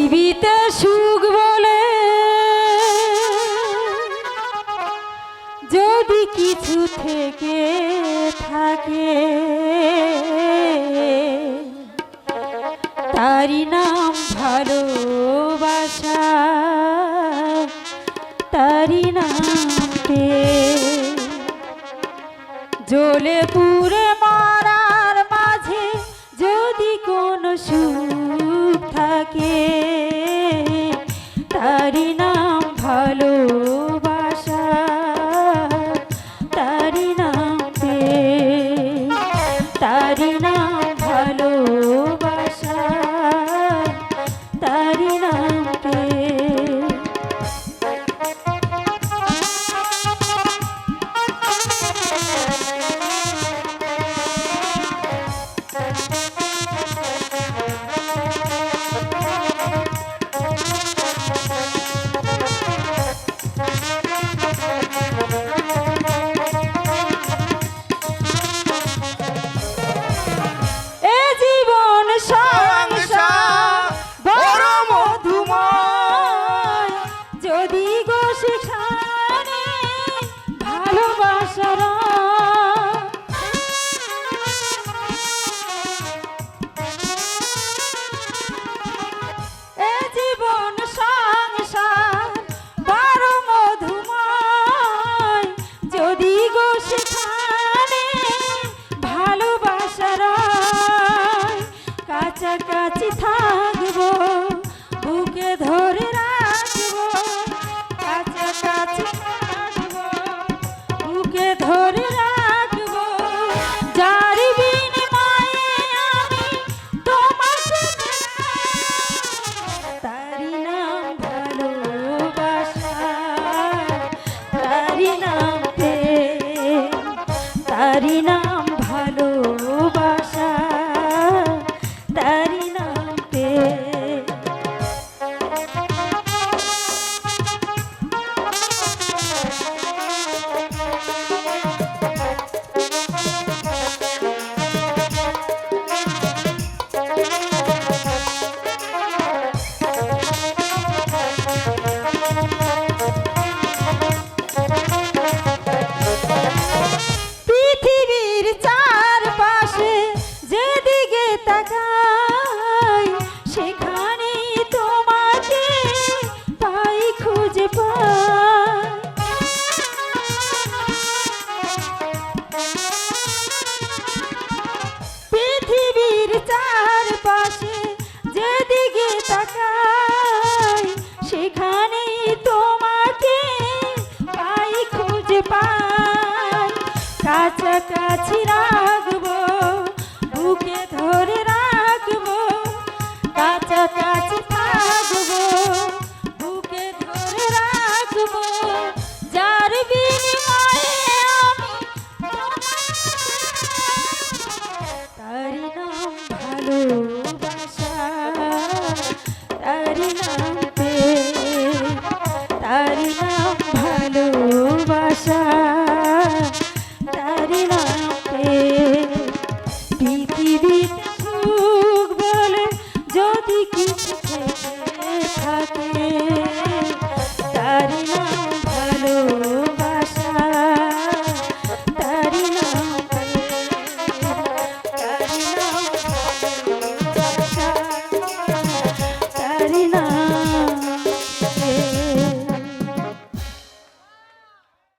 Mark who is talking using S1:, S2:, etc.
S1: পৃথিবীতে সুখ বলে। যদি কিছু থেকে থাকে তারি নাম ভালোবাসা তারি নাম জ্বলে পুরে মারার মাঝে যদি কোনো সুখ তারি নামে তারি না যায় না কাছাকাছি রাখব, বুকে ধরে রাখব, কাছাকাছি থাকব, বুকে ধরে রাখব। যার বিনিময়ে আমি তার নাম নাম নাম